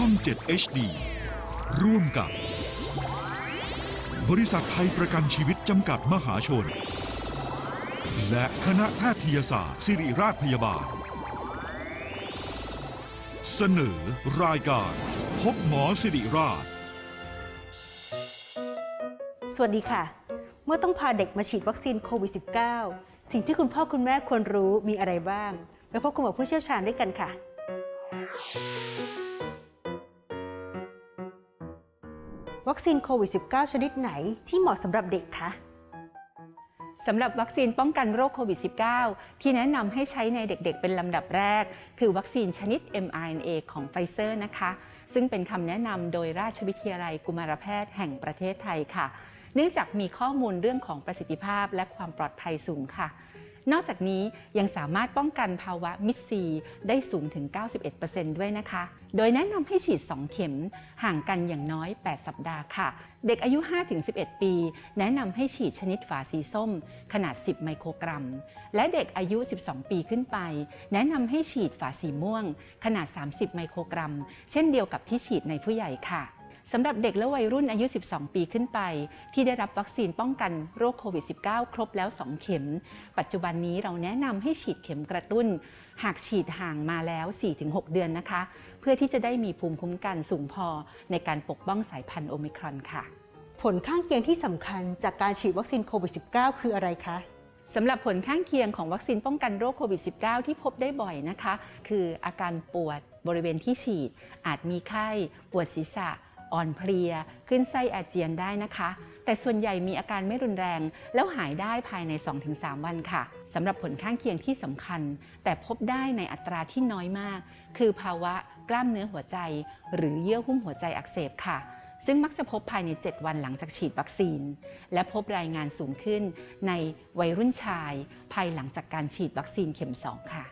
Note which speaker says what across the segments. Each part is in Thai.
Speaker 1: ช่อง 7 HD ร่วมกับ บริษัทไทยประกันชีวิตจำกัดมหาชน และคณะแพทยศาสตร์ ศิริราชพยาบาล เสนอรายการ พบหมอสิริราช
Speaker 2: สวัสดีค่ะ เมื่อต้องพาเด็กมาฉีดวัคซีนโควิด -19 สิ่งที่คุณพ่อคุณแม่ควรรู้มีอะไรบ้างไปพบคุณหมอผู้เชี่ยวชาญด้วยกันค่ะ วัคซีนโควิด -19 ชนิดไหนที่เหมาะสำหรับเด็กคะ
Speaker 3: สำหรับวัคซีนป้องกันโรคโควิด -19 ที่แนะนำให้ใช้ในเด็กๆ เป็นลำดับแรก คือวัคซีนชนิด mRNA ของไฟเซอร์นะคะ ซึ่งเป็นคำแนะนำโดยราชวิทยาลัยกุมารแพทย์แห่งประเทศไทยค่ะ เนื่องจากมีข้อมูลเรื่องของประสิทธิภาพและความปลอดภัยสูงค่ะ นอกจากนี้ยังสามารถป้องกันภาวะมิดซีได้สูงถึง 91%ด้วยนะคะ โดยแนะนำให้ฉีด 2 เข็มห่างกันอย่างน้อย 8 สัปดาห์ค่ะ เด็กอายุ 5-11 ปี แนะนำให้ฉีดชนิดฝาสีส้ม ขนาด 10 ไมโครกรัม และเด็กอายุ 12 ปีขึ้นไป แนะนำให้ฉีดฝาสีม่วง ขนาด 30 ไมโครกรัม เช่นเดียวกับที่ฉีดในผู้ใหญ่ค่ะ สำหรับเด็กและวัยรุ่นอายุ 12 ปีขึ้นไป ที่ได้รับวัคซีนป้องกันโรคโควิด -19 ครบแล้ว 2 เข็ม ปัจจุบันนี้เราแนะนำให้ฉีดเข็มกระตุ้น หากฉีดห่างมาแล้ว 4-6 เดือนนะคะ เพื่อที่จะได้มีภูมิคุ้มกันสูงพอในการปกป้องสายพันธุ์โอมิครอนค่ะ
Speaker 2: ผลข้างเคียงที่สำคัญจากการฉีดวัคซีนโควิด -19 คืออะไรคะ
Speaker 3: สำหรับผลข้างเคียงของวัคซีนป้องกันโรคโควิด -19 ที่พบได้บ่อยนะคะ คืออาการปวดบริเวณที่ฉีด อาจมีไข้ ปวดศีรษะ อ่อนเพลียขึ้นไส้อาเจียนได้นะคะ แต่ส่วนใหญ่มีอาการไม่รุนแรง แล้วหายได้ภายใน 2-3 วันค่ะสำหรับผลข้างเคียงที่สำคัญ แต่พบได้ในอัตราที่น้อยมาก คือภาวะกล้ามเนื้อหัวใจ หรือเยื่อหุ้มหัวใจอักเสบค่ะซึ่งมักจะพบภายใน 7 วันหลังจากฉีดวัคซีน และพบรายงานสูงขึ้นในวัยรุ่นชาย ภายหลังจากการฉีดวัคซีนเข็ม 2 ค่ะ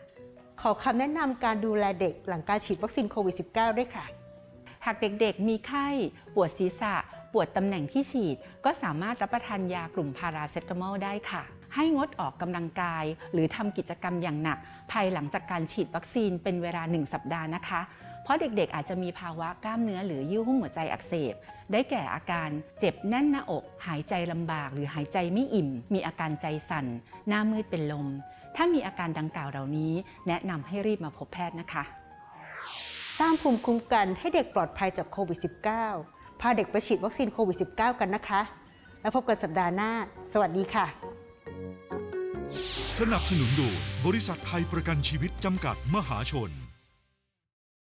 Speaker 2: ขอคำแนะนำการดูแลเด็กหลังการฉีดวัคซีนโควิด -19 ด้วยค่ะ
Speaker 3: หากเด็กๆ มีไข้ ปวดศีรษะ ปวดตำแหน่งที่ฉีด ก็สามารถรับประทานยากลุ่มพาราเซตามอลได้ค่ะ ให้งดออกกำลังกาย หรือทำกิจกรรมอย่างหนัก ภายหลังจากการฉีดวัคซีนเป็นเวลา 1 สัปดาห์นะคะ เพราะเด็กๆ อาจจะมีภาวะกล้ามเนื้อหรือยื่อหุ้มหัวใจอักเสบ ได้แก่อาการเจ็บแน่นหน้าอก หายใจลำบาก หรือหายใจไม่อิ่ม มีอาการใจสั่น หน้ามืดเป็นลม ถ้ามีอาการดังกล่าวเหล่านี้ แนะนำให้รีบมาพบแพทย์นะคะ
Speaker 2: สร้างภูมิคุ้มกันให้เด็กปลอดภัยจากโควิด -19 พาเด็กไปฉีดวัคซีนโควิด -19 กันนะคะ แล้วพบกันสัปดาห์หน้า สวัสดีค่ะ
Speaker 1: สนับสนุนโดยบริษัทไทยประกันชีวิตจำกัดมหาชน